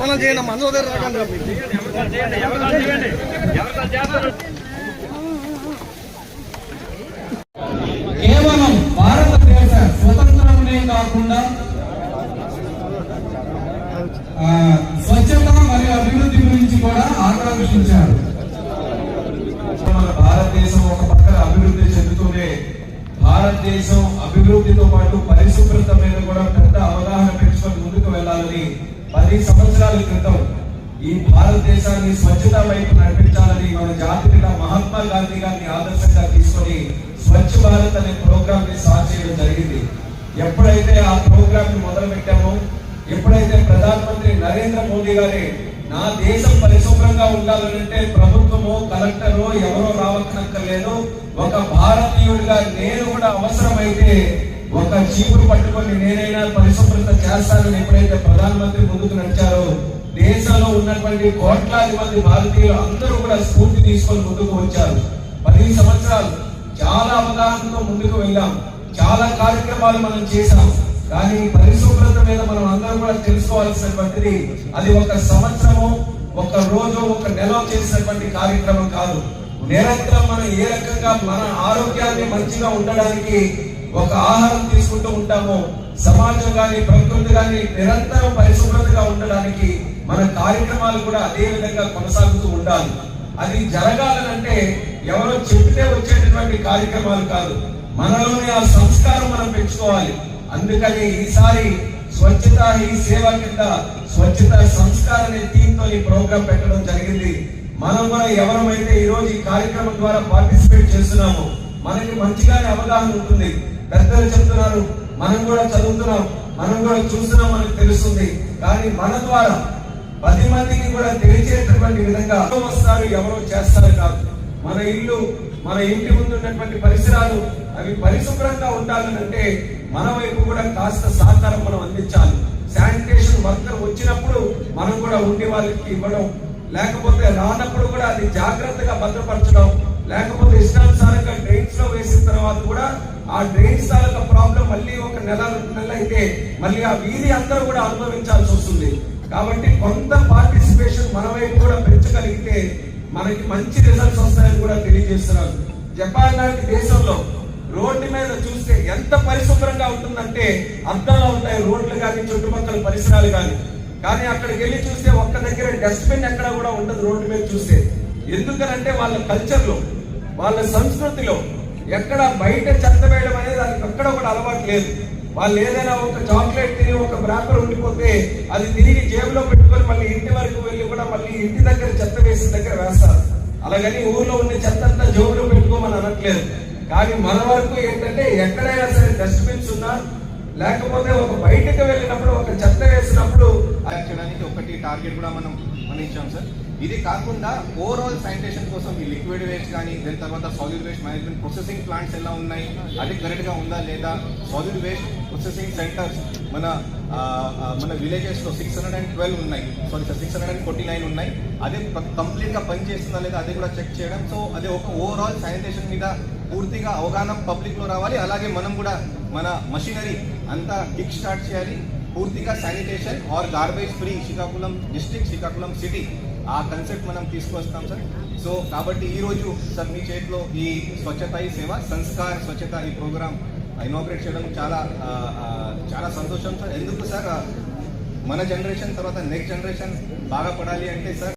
మనం చేయండి అమ్మ. అందరూ రాకండి భారతదేశం ఒక పక్కన అభివృద్ధి చెందుతూనే భారతదేశం అభివృద్ధితో పాటు పరిశుభ్రత మీద కూడా పెద్ద అవగాహన పెంచుకొని ముందుకు వెళ్ళాలని పది సంవత్సరాల క్రితం ఈ భారతదేశాన్ని స్వచ్ఛత వైపు నడిపించాలని మన జాతిపిత మహాత్మా గాంధీ గారిని ఆదర్శంగా తీసుకొని స్వచ్ఛ భారత్ అనే ప్రోగ్రామ్ని స్టార్ట్ చేయడం జరిగింది. ఎప్పుడైతే ఆ ప్రోగ్రామ్ని మొదలు పెట్టామో ఎప్పుడైతే ప్రధానమంత్రి నరేంద్ర మోదీ గారి నా దేశం పరిశుభ్రంగా ఉండాలంటే ప్రభుత్వము కలెక్టరు ఎవరో రావక్కర్లేదు ఒక భారతీయుడిగా నేను కూడా అవసరమైతే ఒక చీపురు పట్టుకొని నేనైనా పరిశుభ్రత చేస్తానని ఎప్పుడైతే ప్రధానమంత్రి ముందుకు నడిచారో దేశంలో ఉన్నటువంటి కోట్లాది మంది భారతీయులు అందరూ కూడా స్ఫూర్తి తీసుకొని ముందుకు వచ్చారు. పది సంవత్సరాలు చాలా అవగాహనతో ముందుకు వెళ్ళాం. చాలా కార్యక్రమాలు మనం చేశాం. కానీ పరిశుభ్రత మీద మనం అందరం కూడా తెలుసుకోవాల్సినటువంటిది అది ఒక సంవత్సరము ఒక రోజు ఒక నెల చేసినటువంటి కార్యక్రమం కాదు. నిరంతరం మనం ఏ రకంగా మన ఆరోగ్యాన్ని మంచిగా ఉండడానికి ఒక ఆహారం తీసుకుంటూ ఉంటామో సమాజం కానీ ప్రకృతి కానీ నిరంతరం పరిశుభ్రతగా ఉండడానికి మన కార్యక్రమాలు కూడా అదే విధంగా కొనసాగుతూ ఉండాలి. అది జరగాలనంటే ఎవరో చెప్తే వచ్చేటటువంటి కార్యక్రమాలు కాదు. మనలోని ఆ సంస్కారం మనం పెంచుకోవాలి. అందుకని ఈసారి స్వచ్ఛత ఈ సేవ కింద స్వచ్ఛత సంస్కారం అనే ఈ ప్రోగ్రామ్ పెట్టడం జరిగింది. మనం కూడా ఎవరమైతే ఈ రోజు ఈ కార్యక్రమం ద్వారా పార్టిసిపేట్ చేస్తున్నామో మనకి మంచిగానే అవగాహన ఉంటుంది. పెద్దలు చెప్తున్నారు మనం కూడా చదువుతున్నాం మనం కూడా చూస్తున్నాం మనకు తెలుస్తుంది. కానీ మన ద్వారా పది మందికి కూడా తెలియచేటటువంటి విధంగా వస్తారు ఎవరో చేస్తారు కాదు. మన ఇల్లు మన ఇంటి ముందు ఉన్నటువంటి పరిసరాలు అవి పరిశుభ్రంగా ఉండాలంటే మన వైపు కూడా కాస్త సహకారం మనం అందించాలి. శానిటేషన్ వర్కర్ వచ్చినప్పుడు మనం కూడా ఉండే వాళ్ళకి ఇవ్వడం లేకపోతే రానప్పుడు కూడా అది జాగ్రత్తగా భద్రపరచడం లేకపోతే ఇష్టానుసారంగా డ్రైన్స్లో వేసిన తర్వాత కూడా ఆ డ్రైన్స్ తాలూకా ప్రాబ్లం మళ్ళీ ఒక నెల రెండు నెలలు అయితే మళ్ళీ ఆ వీధి అందరూ కూడా అనుభవించాల్సి వస్తుంది. కాబట్టి కొంత పార్టిసిపేషన్ మన వైపు కూడా పెంచగలిగితే మనకి మంచి రిజల్ట్స్ వస్తాయని కూడా తెలియజేస్తున్నారు జపాన్ లాంటి దేశంలో రోడ్డు మీద చూస్తే ఎంత పరిశుభ్రంగా ఉంటుందంటే అద్దాలు ఉంటాయి రోడ్లు కానీ చుట్టుపక్కల పరిసరాలు కానీ. కానీ అక్కడికి వెళ్ళి చూస్తే ఒక్క దగ్గర డస్ట్బిన్ ఎక్కడ కూడా ఉండదు రోడ్డు మీద చూస్తే. ఎందుకనంటే వాళ్ళ కల్చర్లో వాళ్ళ సంస్కృతిలో ఎక్కడ బయట చెత్త వేయడం అనేది దానికి అక్కడ కూడా అలవాటు లేదు. వాళ్ళు ఏదైనా ఒక చాక్లెట్ తిని ఒక బ్రాపర్ ఉండిపోతే అది తిరిగి జేబులో పెట్టుకొని మళ్ళీ ఇంటి వరకు వెళ్ళి కూడా మళ్ళీ ఇంటి దగ్గర చెత్త వేసిన దగ్గర వేస్తారు. అలాగని ఊర్లో ఉండే చెత్త అంతా జేబులో పెట్టుకోమని అనట్లేదు. కానీ మన వరకు ఏంటంటే ఎక్కడైనా సరే డస్ట్బిన్స్ ఉన్నా లేకపోతే ఒక బయటకు వెళ్ళినప్పుడు ఒక చెత్త వేసినప్పుడు ఒకటి టార్గెట్ కూడా మనం మనం సార్ ఇది కాకుండా ఓవరాల్ శానిటేషన్ కోసం ఈ లిక్విడ్ వేస్ట్ కానీ దాని తర్వాత solid waste management processing plants ఎలా ఉన్నాయి అది కరెక్ట్గా ఉందా లేదా? సాలిడ్ వేస్ట్ ప్రొసెసింగ్ సెంటర్స్ మన మన విలేజెస్లో సిక్స్ హండ్రెడ్ అండ్ ట్వెల్వ్ ఉన్నాయి. Sorry sir six hundred and forty nine ఉన్నాయి. అదే కంప్లీట్గా పనిచేస్తుందా లేదా అది కూడా చెక్ చేయడం. సో అదే ఒక ఓవరాల్ శానిటేషన్ మీద పూర్తిగా అవగాహన పబ్లిక్లో రావాలి. అలాగే మనం కూడా మన మషినరీ అంతా కిక్ స్టార్ట్ చేయాలి. పూర్తిగా sanitation or garbage free Srikakulam district Srikakulam city. ఆ కన్సెప్ట్ మనం తీసుకొస్తాం సార్. సో కాబట్టి ఈరోజు సార్ మీ చేతిలో ఈ స్వచ్ఛత ఈ సేవ సంస్కార్ స్వచ్ఛత ఈ ప్రోగ్రామ్ ఇనాగ్రేట్ చేయడం చాలా చాలా సంతోషం సార్. ఎందుకు సార్? మన జనరేషన్ తర్వాత నెక్స్ట్ జనరేషన్ బాగా పడాలి అంటే సార్